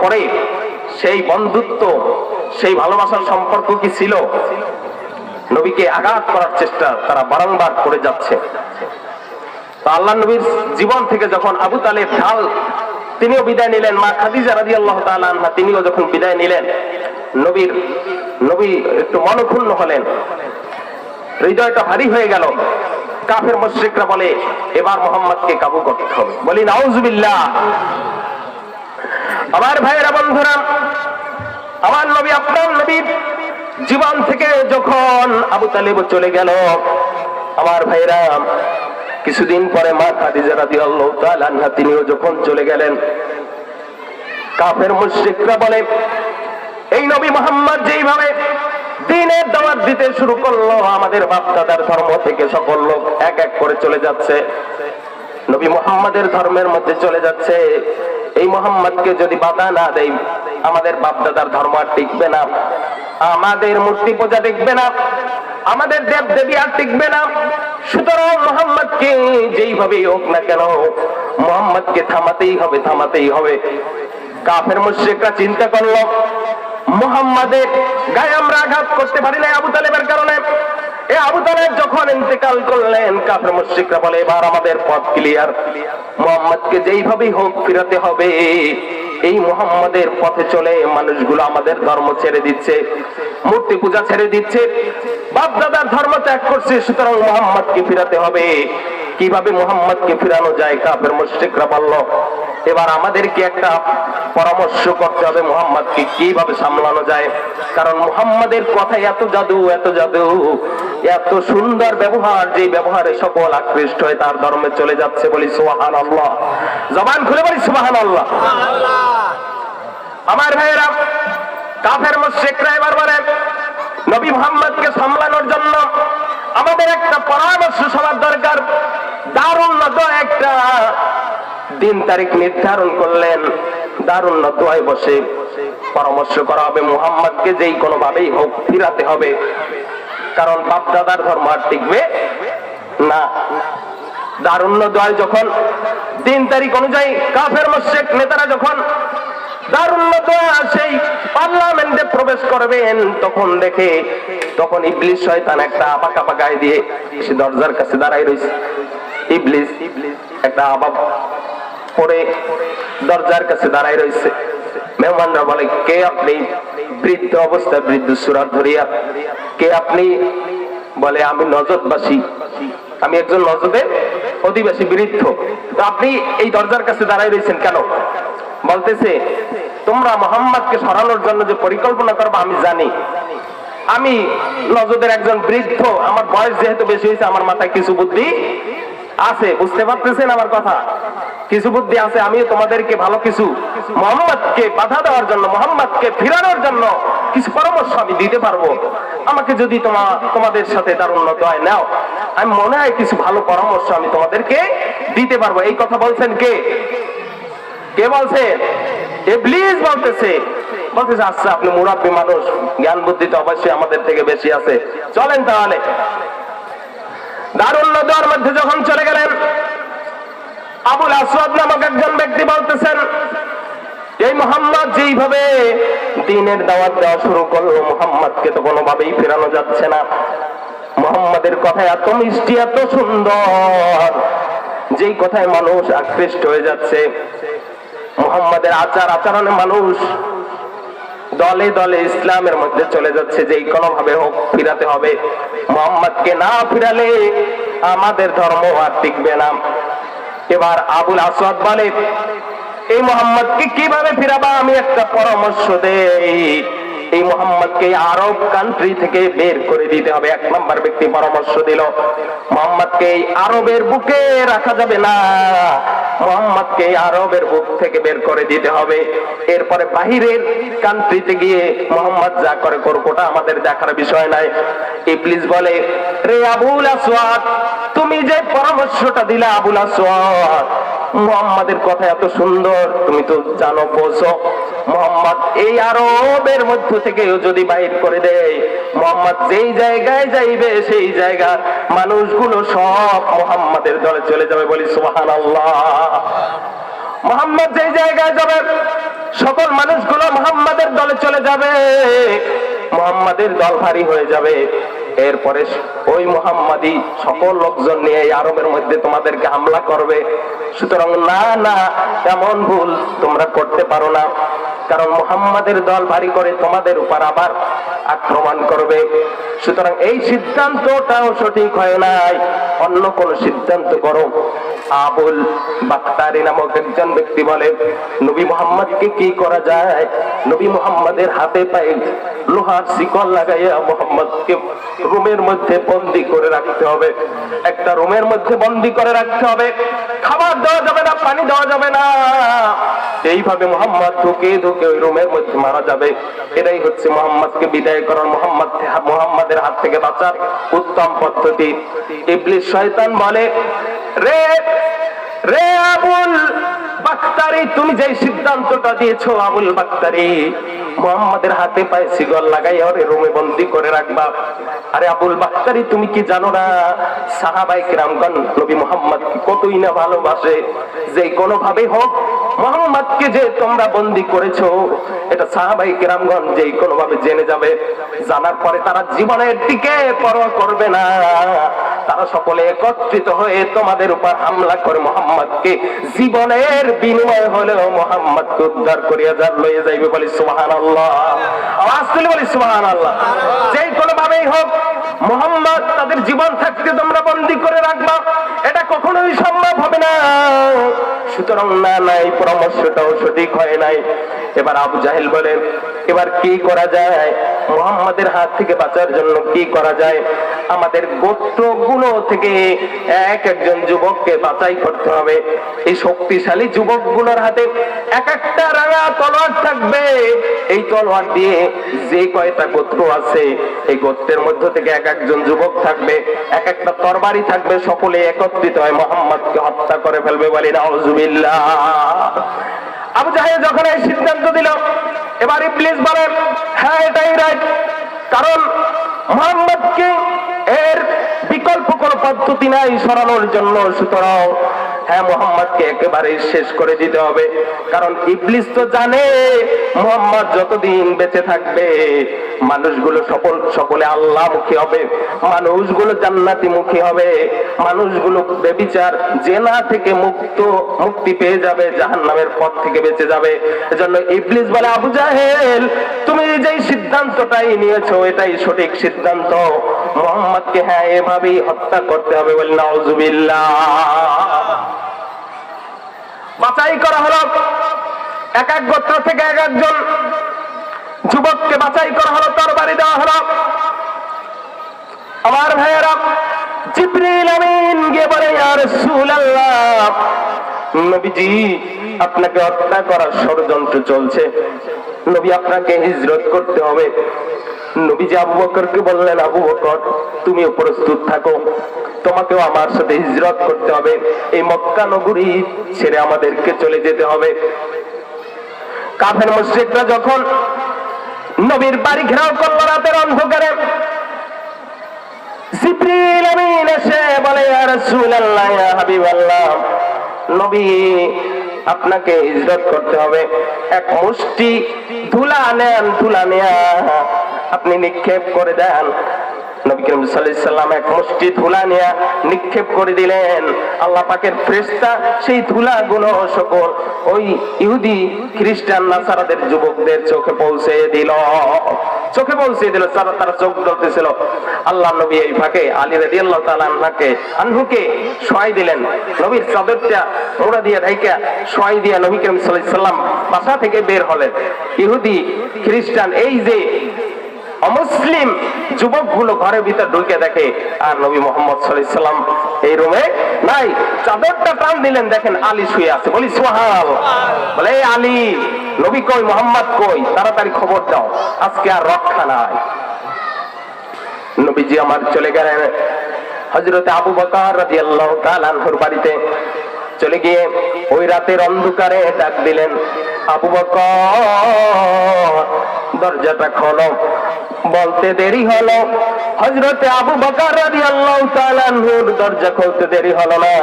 পরে সেই বন্ধুত্ব, সেই ভালোবাসার সম্পর্ক কি ছিল? নবীকে আঘাত করার চেষ্টা তারা বারংবার করে যাচ্ছে। আল্লাহ নবীর জীবন থেকে যখন আবু তালেব ঢাল, তিনিও বিদায় নিলেন। মা খাদিজা রাজি আল্লাহ আনহা তিনিও যখন বিদায় নিলেন, নবীর, নবী একটু মনক্ষুণ্ণ হলেন। হৃদয়টা ভারী হয়ে গেল। কাফের মুশরিকরা বলে, এবার মোহাম্মদকে কাবু করতে হবে। বলি, নাউজুবিল্লাহ। আমার ভাইয়েরা বন্ধুরা, আমার নবী, আপনার নবীর জীবন থেকে যখন আবু তালেব চলে গেল, আমার ভাইরা কিছুদিন পরে মা খাদিজা তাআলা আনহা, তিনিও যখন চলে গেলেন, কাফের মুশরিকরা বলে, এই নবী মোহাম্মদ যেইভাবে দিনের দাওয়াত দিতে শুরু করল, আমাদের বাপদাদার ধর্ম থেকে সকল লোক এক এক করে চলে যাচ্ছে। নবী মোহাম্মদের ধর্মের মধ্যে চলে যাচ্ছে। এই মোহাম্মদকে যদি বাধা না দেই, আমাদের বাপদাদার ধর্ম আর টিকবে না। আমাদের মূর্তি পূজা টিকবে না। আমাদের দেব দেবী আর টিকবে না। সুতরাং মোহাম্মদকে যেইভাবেই হোক না কেন, মোহাম্মদকে থামাতেই হবে থামাতেই হবে। কাফের মুশ্রিকরা চিন্তা করল, মোহাম্মদের গায়ে আমরা আঘাত করতে পারি না আবু তালেবের কারণে। এ আবু তালেব যখন ইন্তেকাল করলেন, কাফের মুশ্রিকরা বলে, এবার আমাদের পথ ক্লিয়ার মোহাম্মদকে যেইভাবেই হোক ফিরাতে হবে। এই মোহাম্মদের পথে চলে মানুষগুলো আমাদের ধর্ম ছেড়ে দিচ্ছে, মূর্তি পূজা ছেড়ে দিচ্ছে বাপ দাদার ধর্ম ত্যাগ করছে, সুতরাং মোহাম্মদকে ফিরাতে হবে। কীভাবে মোহাম্মদকে ফিরানো যায়? মুশরিকরা বলল, এবার আমাদেরকে একটা পরামর্শ করতে হবে মোহাম্মদকে, কীভাবে সামলানো যায়? কারণ মোহাম্মদের কথায় এত জাদু এত জাদু। এত সুন্দর ব্যবহার যে ব্যবহারে সকল আকৃষ্ট হয়ে তার ধর্মে চলে যাচ্ছে বলি সুবাহান আল্লাহ জবান খুলে বলি সুবাহান আল্লাহ আমার ভাইয়েরা, কাফের মুশরিকরা এবার বলেন, নবী মোহাম্মদকে সামলানোর জন্য আমাদের একটা পরামর্শ সবার দরকার। দারুণ একটা দিন তারিখ নির্ধারণ করলেন, দারুণ দোয়ায় বসে পরামর্শ করা হবে মুহাম্মদকে, যেই কোনো ভাবেই হোক ফিরাতে হবে। কারণ বাপ দাদার ধর্ম আর টিকবে না। দারুণ্য দোয়ায় যখন, দিন তারিখ অনুযায়ী কাফের মোশেক নেতারা যখন দরজার কাছে রয়েছে দরজার কাছে রয়েছে মেহমানরা বলে, কে আপনি? বৃদ্ধ অবস্থায় বৃদ্ধ সুরাত ধরিয়া কে আপনি বলে, আমি নজরবাসী আমি একজন নজদের অধিবাসী, বৃদ্ধ। তো আপনি এই দরজার কাছে দাঁড়াই রয়েছেন কেন? বলতেছে, তোমরা মোহাম্মদকে সরানোর জন্য যে পরিকল্পনা করব, আমি জানি। আমি নজদের একজন বৃদ্ধ, আমার বয়স যেহেতু বেশি হয়েছে, আমার মাথায় কিছু বুদ্ধি আছে, বুঝতে পারতেছেন আমার কথা? কিছু বুদ্ধি আছে আমি তোমাদেরকে ভালো কিছু, মোহাম্মদকে বাধা দেওয়ার জন্য, মোহাম্মদকে ফিরানোর জন্য কিছু পরামর্শ আমি দিতে পারব। আমাকে যদি তোমা, তোমাদের সাথে তার উন্নত হয়, নাও। আমি মনে হয় কিছু ভালো পরামর্শ আমি তোমাদেরকে দিতে পারব। এই কথা বলছেন কে? কে বলছে? ইবলিস বলতেছে। বলতেছে আচ্ছা আপনি মুরাব্বী মানুষ, জ্ঞান বুদ্ধি তো অবশ্যই আমাদের থেকে বেশি আছে। চলেন তাহলে। দারুণ নদীর মধ্যে যখন চলে গেলেন, আবুল আসওয়াদ নামক একজন ব্যক্তি বলতেছেন, এই মোহাম্মদ যেইভাবে দিনের দাওয়াত দেওয়া শুরু করল, মোহাম্মদকে তো কোনোভাবেই ফেরানো যাচ্ছে না। মোহাম্মদের কথা এত মিষ্টি, এত সুন্দর, যেই কথায় মানুষ আকৃষ্ট হয়ে যাচ্ছে। মোহাম্মদের আচার আচরণে মানুষ দলে দলে ইসলামের মধ্যে চলে যাচ্ছে যে কোনো ভাবে হোক ফিরাতে হবে। মোহাম্মদকে না ফিরালে আমাদের ধর্ম আর টিকবে না। এবার আবুল আসাদ বলে, এই মোহাম্মদকে কীভাবে ফিরাবা আমি একটা পরামর্শ দেই। এই মোহাম্মদকে আরব কান্ট্রি থেকে বের করে দিতে হবে। এক নম্বর ব্যক্তি পরামর্শ দিল, মোহাম্মদকে এই আরবের বুকে রাখা যাবে না। মোহাম্মদকে আরবের বুক থেকে বের করে দিতে হবে। এরপরে বাহিরের কান্ট্রিতে গিয়ে মোহাম্মদ যা করে করুক আমাদের দেখার বিষয় নাই। ইবলিস বলে, রে আবুল আসওয়াদ, তুমি যে পরামর্শটা দিলে আবুল আসওয়াদ মোহাম্মদের কথা এত সুন্দর, তুমি তো জানো, বোঝো। মোহাম্মদ এই আরবের মধ্য থেকে যদি বাহির করে দেয়, মোহাম্মদ যেই জায়গায় যাইবে, সেই জায়গার মানুষগুলো সব মোহাম্মদের দলে চলে যাবে বলি সুহান আল্লাহ মোহাম্মদ যেই জায়গায় যাবে, সকল মানুষগুলো মোহাম্মদের দলে চলে যাবে। মোহাম্মদের দল ভারী হয়ে যাবে। এরপরে ওই মোহাম্মদই সকল লোকজন নিয়ে এই আরবের মধ্যে তোমাদেরকে হামলা করবে। সুতরাং না না, এমন ভুল তোমরা করতে পারো না। কারণ মোহাম্মদের দল ভারী করে তোমাদের উপর আবার আক্রমণ করবে। সুতরাং এই সিদ্ধান্তটাও সঠিক হয় নাই। অন্য কোন সিদ্ধান্ত করো। আবুল বাক্তারি নামক একজন ব্যক্তি বলে, নবী মোহাম্মদকে কি করা যায়? নবী মোহাম্মদের হাতে পায়ে লোহার শিকল লাগাইয়া মোহাম্মদকে রুমের মধ্যে বন্দি করে রাখতে হবে। একটা রুমের মধ্যে বন্দি করে রাখতে হবে। খাবার দেওয়া যাবে না, পানি দেওয়া যাবে না। এইভাবে মোহাম্মদ ঢুকে ঢুকে ওই রুমের মধ্যে মারা যাবে। এটাই হচ্ছে মোহাম্মদকে বিদায় করার মোহাম্মদ মোহাম্মদের হাত থেকে বাঁচার উত্তম পদ্ধতি। ইবলিস শয়তান বলে, রে রে আবুল বাক্তারি, তুমি যে সিদ্ধান্তটা দিয়েছ, আবুল বাক্তারি মোহাম্মদের হাতে পায়ে সিগল লাগাই ওরে রুমে বন্দি করে রাখবা। আরে আবুল বাক্তারি তুমি কি জানো না? সাহাবাই কিরামগণ নবী মোহাম্মদ কতই না ভালোবাসে। যে কোনো ভাবে হোক মোহাম্মদকে যে তোমরা বন্দি করেছ, এটা সাহাবাই কিরামগণ যে কোনো ভাবে জেনে যাবে, জানার পরে তারা জীবনের দিকে পরোয়া করবে না। তারা সকলে একত্রিত হয়ে তোমাদের উপর হামলা করে মোহাম্মদকে। জীবনের বিনিময় হলেও মোহাম্মদকে উদ্ধার করিয়া যার লয়ে যাইবে বলে সুবাহান আল্লাহ আওয়াজ তুলে বলি সুহান আল্লাহ যে কোনো ভাবেই হোক, মোহাম্মদ, তাদের জীবন থাকতে তোমরা বন্দি করে রাখবা। এটা কখনোই সম্ভব হবে না। সুতরাং, না নাই পরামর্শটাও সঠিক হয় নাই। এবার আবু জাহেল বলেন এবার কি করা যায়? মোহাম্মদের হাত থেকে বাঁচার জন্য কি করা যায়? আমাদের গোত্রগুলো থেকে এক একজন যুবককে বাছাই করতে হবে। এই শক্তিশালী যুবকগুলোর হাতে এক একটা রাঙা তলোয়ার থাকবে। এই তলোয়ার দিয়ে যে কয়টা গোত্র আছে, এই গোত্রের মধ্য থেকে এক একজন যুবক থাকবে, এক একটা তরবারি থাকবে, সকলে একত্রিত হয় মোহাম্মদকে হত্যা করে ফেলবে বলি নাউজুবিল্লাহ। আবু জাহেল যখন এই সিদ্ধান্ত দিল এবার ইবলিস বলেন হ্যাঁ এটাই রাইট কারণ মোহাম্মদকে এর বিকল্প কোন পদ্ধতি নাই সরানোর জন্য। সুতরাং হ্যাঁ মোহাম্মদকে একেবারে শেষ করে দিতে হবে। কারণ ইবলিস তো জানে, মোহাম্মদ যতদিন বেঁচে থাকবে, মানুষগুলো সকল সকলে আল্লাহ মুখী হবে, মানুষগুলো জান্নাতি মুখী হবে, মানুষগুলো বেবিচার জেনা থেকে মুক্ত, মুক্তি পেয়ে যাবে, জাহান্নামের পথ থেকে বেঁচে যাবে। এজন্য ইবলিস বলে, আবু জাহেল, তুমি যেই সিদ্ধান্তটাই নিয়েছো, এটাই সঠিক সিদ্ধান্ত। মোহাম্মদকে হ্যাঁ এভাবেই হত্যা করতে হবে বলে নাউজুবিল্লাহ। বাছাই করা হলো এক এক গোত্র থেকে এক একজন যুবককে বাছাই করা হলো, তরবারি দেওয়া হলো। আমার ভাইয়েরা, জিব্রিল আমিন গিয়ে বলে, ইয়া রাসূলুল্লাহ, নবীজি, আপনাকে হত্যা করার ষড়যন্ত্র চলছে। নবী আপনাকে হিজরত করতে হবে। নবীজি আবু বললেন, আবু বকর প্রস্তুত থাকো। তোমাকেও আমার সাথে হিজরত করতে হবে। এই মক্কা নগরী ছেড়ে আমাদেরকে চলে যেতে হবে। কাফের যখন নবীর বাড়ি ঘেরাও করল রাতের অন্ধকারে আমিন এসে বলে, ইয়া রাসূলুল্লাহ, ইয়া হাবিবাল্লাহ, নবী, আপনাকে হিজরত করতে হবে। এক মুষ্টি ধুলা নেন, ধুলা নেয়া আপনি নিক্ষেপ করে দেন। নিক্ষেপ করে দিলেন। আল্লাহ পাকের ফ্রেস্তা সেই ধুলা গুলো সকল ওই ইহুদি, খ্রিস্টান যুবকদের চোখে পৌঁছে দিল। চোখে পৌঁছে দিল, তারা চোখ আল্লাহ নবী এই ফাঁকে আলী রাদি আল্লাহ আনহাকে, আনহুকে দিলেন। নবীর চাদরটা ওরা দিয়ে ঢাইকা শোয়াই দিয়া নবী করিম সাল্লাম বাসা থেকে বের হলেন। ইহুদি, খ্রিস্টান, এই যে অমুসলিম যুবকগুলো ঘরের ভিতর ঢুকে দেখে, আর নবী মোহাম্মদ সাল্লাম এই রুমে নাই। চাদরটা টান দিলেন, দেখেন আলী শুয়ে আছে। বলি সোহাল বলে আলী, নবী কই, মোহাম্মদ কই? তাড়াতাড়ি খবর দাও, আজকে আর রক্ষা নাই। নবীজি আমার চলে গেলেন। হজরতে আবু বকর আনহুর বাড়িতে চলে গিয়ে ওই রাতের অন্ধকারে ডাক দিলেন, আবু বকর, দরজাটা খোলো। বলতে দেরি হলো। হজরতে আবু বকর আনহুর দরজা খুলতে দেরি হলো না।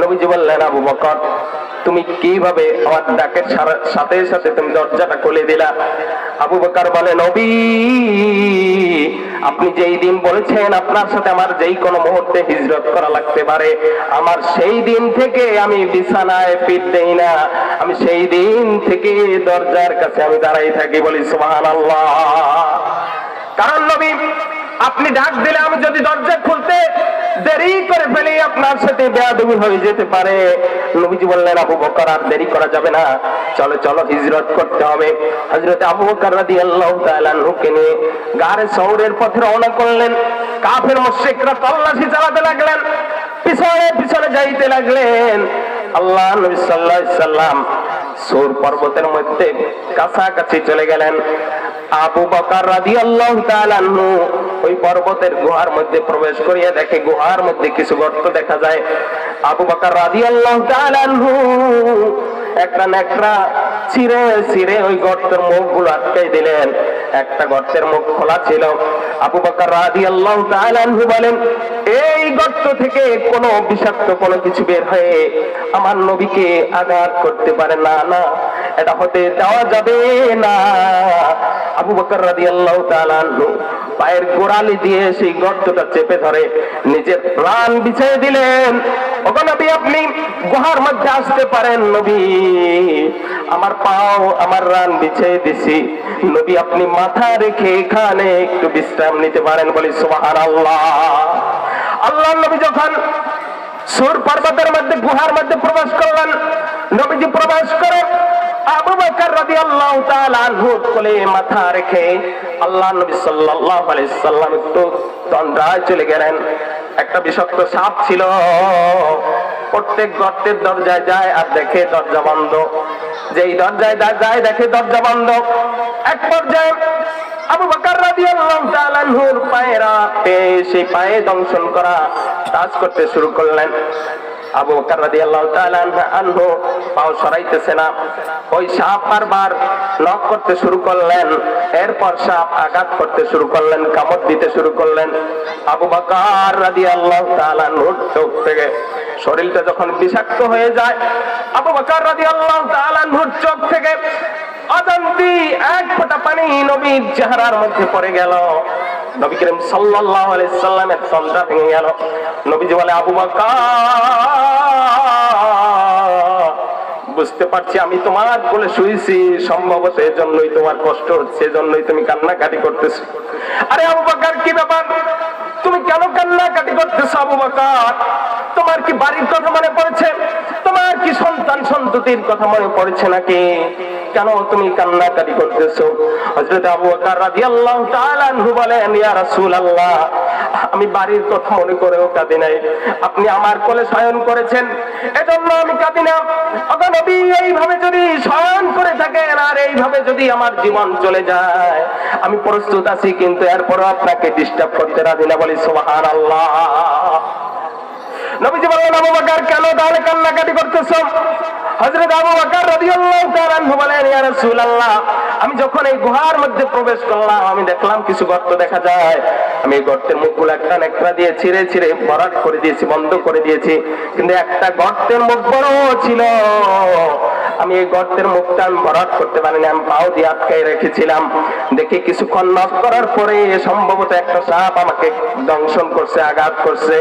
নবীজি বললেন, আবু বকর, তুমি কীভাবে আমার ডাকের সাথে সাথে তুমি দরজাটা খুলে দিলা? আবু বকর বলে, নবী, আপনি যেই দিন বলেছেন আপনার সাথে আমার যেই কোনো মুহূর্তে হিজরত করা লাগতে পারে, আমার সেই দিন থেকে আমি বিছানায় পিঠ দেই না। আমি সেই দিন থেকে দরজার কাছে আমি দাঁড়াই থাকি বলি, সুবহানাল্লাহ। কারণ নবী, আপনি ডাক দিলে আমি যদি দরজা খুলতে দেরি করে ফেলি, আপনার সাথে বেয়াদবি হয়ে যেতে পারে। নবীজি বললেন, আবু বকর, আর দেরি করা যাবে না। চলো চলো, হিজরত করতে হবে। হজরত আবু বকর রাদিয়াল্লাহু তাআলা নুকে নিয়ে শহরের পথে রওনা করলেন। কাফের মুশরিকরা তল্লাশি চালাতে লাগলেন, পিছনে পিছনে যাইতে লাগলেন। আল্লাহ নবী আলাইহি সাল্লাম সুর পর্বতের মধ্যে কাছাকাছি চলে গেলেন। আবু বকর রাদিয়াল্লাহু তাআলা ওই পর্বতের গুহার মধ্যে প্রবেশ করিয়া দেখে, গুহার মধ্যে কিছু গর্ত দেখা যায়। আবু বকর রাদিয়াল্লাহু তাআলা একটা নেকড়া ছিঁড়ে ছিঁড়ে ওই গর্তের আটকাই দিলেন। একটা গর্তের মুখ খোলা ছিল। আবু বকর বলেন, এই গর্ত থেকে কোনো বিষাক্ত কোনো কিছু বের হয়ে আমার নবীকে আঘাত করতে পারে না না। এটা হতে দেওয়া যাবে না। আবু বকর তাআলা আনহু পায়ের গোড়ালি দিয়ে সেই গর্তটা চেপে ধরে নিজের প্রাণ বিছিয়ে দিলেন। নবী, আপনি গুহার মধ্যে আসতে পারেন নবী। আমার পাও, আমার রান বিছিয়ে দিছি। নবী, আপনি মাথা রেখে এখানে একটু বিশ্রাম নিতে পারেন বলি সুবহানাল্লাহ। আল্লাহ নবী যখন সুর পর্বতের মধ্যে, গুহার মধ্যে প্রবেশ করলেন, নবীজি প্রবেশ করে আবু বকর রাদিয়াল্লাহু তাআলা আনহুর কোলে মাথা রেখে আল্লাহ নবী সাল্লাল্লাহু আলাইহি সাল্লাম একটু তন্দ্রায় চলে গেলেন। একটা বিষাক্ত সাপ ছিল। প্রত্যেক গর্তের দরজায় যায় আর দেখে দরজা বন্ধ। যেই দরজায় দা- যায় দেখে দরজা বন্ধ। এক পর্যায়ে আবু বকর রাদিয়াল্লাহু তাআলা আনহুর পায়ে রাখতে সেই পায়ে দংশন করা কাজ করতে শুরু করলেন। আবু বকর রাদিয়াল্লাহু তাআলা আনহু পাও সরাইতেছে না। ওই সাপ বারবার নক করতে শুরু করলেন, এরপর সাপ আঘাত করতে শুরু করলেন, কামড় দিতে শুরু করলেন। আবু বকর রাদিয়াল্লাহু তাআলা আনহুর চোখ থেকে শরীরটা যখন বিষাক্ত হয়ে যায়, আবু বকর রাদিয়াল্লাহু তাআলা আনহুর চোখ থেকে অজান্তি এক ফোঁটা পানি নবীর চেহারার মধ্যে পড়ে গেল। নবী করিম সাল্লাল্লাহু আলাইহি সাল্লামের তন্দ্রা ভেঙে গেল। নবীজি বলে, আবু বকর, বুঝতে পারছি আমি তোমার বলে শুয়েছি সম্ভবত এজন্যই তোমার কষ্ট হচ্ছে, এজন্যই তুমি কান্নাকাটি করতেছো। আরে আবু বাকার, কি ব্যাপার? তুমি কেন কান্নাকাটি করতেছো আবু বকর? তোমার কি বাড়ির কথা মনে পড়েছে? তোমার কি সন্তান সন্ততির কথা মনে পড়েছে নাকি? কেন তুমি কান্নাকাটি করতেছো? হযরত আবু বকর রাদিয়াল্লাহু তাআলা আনহু বলেন, ইয়া রাসূলুল্লাহ, আমি বাড়ির কথা মনে করেও কাঁদি নাই। আপনি আমার কোলে শয়ন করেছেন। এজন্য আমি কাঁদি না। ওগো নবী, এইভাবে যদি শয়ন করে থাকেন, আর এইভাবে যদি আমার জীবন চলে যায়, আমি প্রস্তুত আছি, কিন্তু এরপরও আপনাকে ডিস্টার্ব করতে রাজি না বলি, সুবহানাল্লাহ। নবীজি বললেন, আবু বকর, কেন তাহলে কান্নাকাটি করতেছো? হযরত আবু বকর রাদিয়াল্লাহু তাআলা বলেন, ইয়া রাসূলুল্লাহ, আমি যখন এই গুহার মধ্যে প্রবেশ করলাম, আমি দেখলাম কিছু গর্ত দেখা যায়। আমি এই গর্তের মুখগুলো একটা নেকড়া দিয়ে ছিঁড়ে ছিঁড়ে ভরাট করে দিয়েছি, বন্ধ করে দিয়েছি। কিন্তু একটা গর্তের মুখ বড় ছিল। আমি এই গর্তের মুখটা আমি ভরাট করতে পারিনি, আমি পাও দিয়ে আটকাই রেখেছিলাম। দেখি কিছুক্ষণ নক করার পরে সম্ভবত একটা সাপ আমাকে দংশন করছে, আঘাত করছে।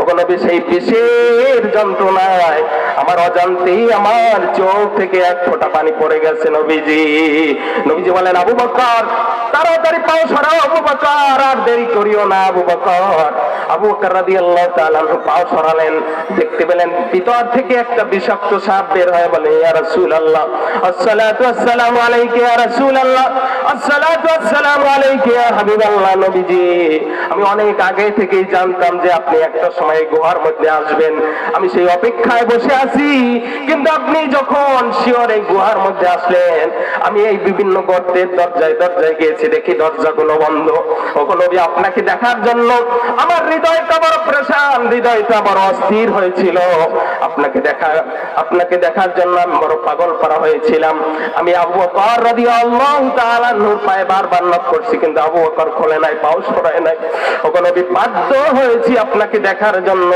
ওখানে সেই বিশের যন্ত্রণায় আমার অজান্তেই আমার চোখ থেকে এক ফোঁটা পানি পড়ে গেছে নবীজি। নবীজি বলেন, আবু বকর, তাড়াতাড়ি পাও সরাও, আবু বকর, আর দেরি করিও না, আবু বকর। আবু বকর রাদিয়াল্লাহু তাআলা পাও সরালেন। দেখতে পেলেন ভিতর থেকে একটা বিষাক্ত সাপ বের হয়ে বলে, ইয়া আমি অনেক আগে থেকেই জানতাম যে আপনি একটা সময় গুহার মধ্যে আসবেন। আমি সেই অপেক্ষায় বসে আছি। কিন্তু আপনি যখন শিওর এই গুহার মধ্যে আসলেন, আমি এই বিভিন্ন গর্তের দরজায় দরজায় গিয়েছি, দেখি দরজাগুলো বন্ধ। আপনাকে দেখার জন্য আমার হৃদয়টা বড় প্রেশান হৃদয়টা বড় অস্থির হয়েছিল। আপনাকে দেখা, আপনাকে দেখার জন্য আমি বড় পাগল করা হয়েছিলাম। আমি আবু তাআলা নূর পায়ে বারবার নক করছি, কিন্তু আবু বকর খোলে নাই পাও সরায় নাই। ওগো নবী বাধ্য হয়েছি আপনাকে দেখার জন্য।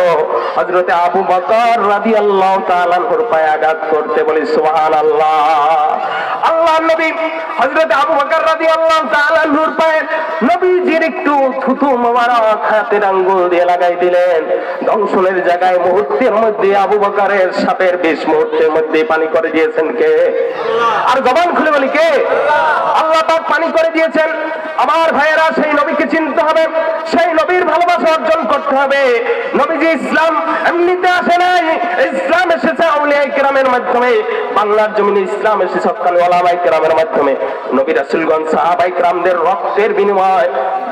হযরতে আবু বকর রাদিয়াল্লাহু তাআলা নূর পায়ে আঘাত করতে বলি, সুবহানাল্লাহ। আল্লাহ নবী, হযরত আবু বকর পায়ে একটু থুতু মোবারক আঙ্গুল দিয়ে লাগাই দিলেন। দংশনের জায়গায় মুহূর্তের মধ্যে আবু বকরের সাপের বিষ মুহূর্তের মধ্যে পানি করে দিয়েছেন কে? আর জবান খুলে বলি কে? আল্লাহ পাক পানি করে দিয়েছেন। আমার ভাইয়েরা, সেই নবীকে চিনতে হবে, সেই নবীর ভালোবাসা অর্জন করতে হবে। নবীজি ইসলাম এমনিতে আসে নাই। ইসলাম এসেছে আউলিয়া কেরামের মাধ্যমে। বাংলার জমিনে ইসলাম এসেছে সকালে ওলামাই কেরামের মাধ্যমে। নবী রাসুলগঞ্জ সাহাবাই কেরামদের রক্তের বিনিময়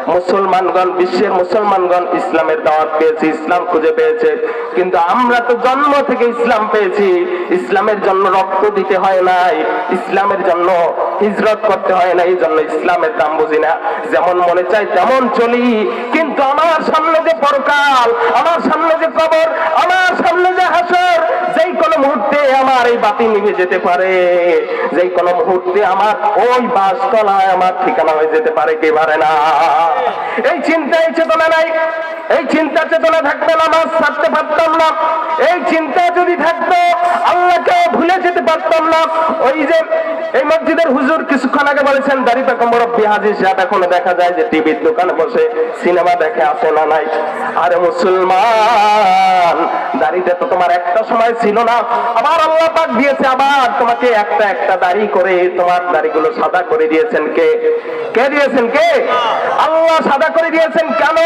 মুসলমানগণ, বিশ্বের মুসলমানগণ ইসলামের দাওয়াত পেয়েছে, ইসলাম খুঁজে পেয়েছে। কিন্তু আমরা তো জন্ম থেকে ইসলাম পেয়েছি। ইসলামের জন্য রক্ত দিতে হয় নাই। ইসলামের জন্য হিজরত করতে হয় না এই জন্য ইসলামের দাম বুঝি না। যেমন মনে চাই তেমন চলি। কিন্তু আমার সামনে যে পরকাল, আমার সামনে যে কবর, আমার সামনে যে হাসর, যেই কোনো মুহূর্তে আমার এই বাতি নিভে যেতে পারে। যেই কোনো মুহূর্তে আমার ওই বাসতলায় আমার ঠিকানা হয়ে যেতে পারে, কে পারে না? এই চিন্তা এই চেতনা নাই এই চিন্তা চেতনা থাকবে না মাছ ছাড়তে পারতাম না। এই চিন্তা যদি থাকতো আল্লাহকে ভুলে যেতে পারতাম না। ওই যে এই মসজিদের হুজুর কিছুক্ষণ আগে বলেছেন, দাড়ি পাকা মুরব্বী হাজির সাহেব, এখনও দেখা যায় যে টিভির দোকানে বসে সিনেমা দেখে আসে না নাই। আরে মুসলমান, দাড়িটা তো তোমার একটা সময় ছিল না। আবার আল্লাহ পাক দিয়েছে, আবার তোমাকে একটা একটা দাড়ি করে তোমার দাড়িগুলো সাদা করে দিয়েছেন কে? কে দিয়েছেন কে? আল্লাহ সাদা করে দিয়েছেন কেন?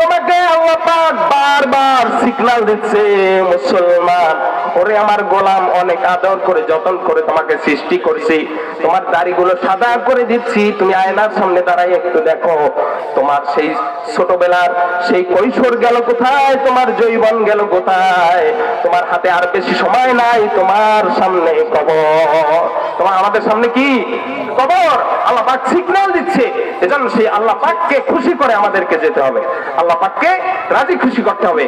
তোমাকে পাক বারবার সিগন্যাল দিচ্ছে, মুসলমান। ওরে আমার গোলাম, অনেক আদর করে, যতন করে তোমাকে সৃষ্টি করেছি। তোমার দাড়িগুলো সাদা করে দিচ্ছি। তুমি আয়নার সামনে দাঁড়াই একটু দেখো, তোমার সেই ছোটবেলার সেই কৈশোর গেল কোথায়? তোমার জৈবন গেল কোথায়? তোমার হাতে আর বেশি সময় নাই, তোমার সামনে কবর। তোমার আমাদের সামনে কি? কবর, আল্লাহ পাক সিগন্যাল দিচ্ছে। এজন্য সেই আল্লাহ পাককে খুশি করে আমাদেরকে যেতে হবে। আল্লাহ পাককে রাজি খুশি করতে হবে।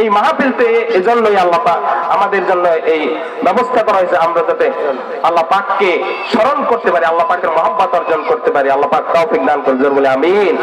এই মাহফিলতে এজন্যই আল্লাহ পাক আমাদের জন্য এই ব্যবস্থা করা হয়েছে। আমরা যাতে আল্লাহ পাককে স্মরণ করতে পারি, আল্লাহ পাকের মহব্বত অর্জন করতে পারি। আল্লাহ পাক তৌফিক দান করে জোর বলে আমিন।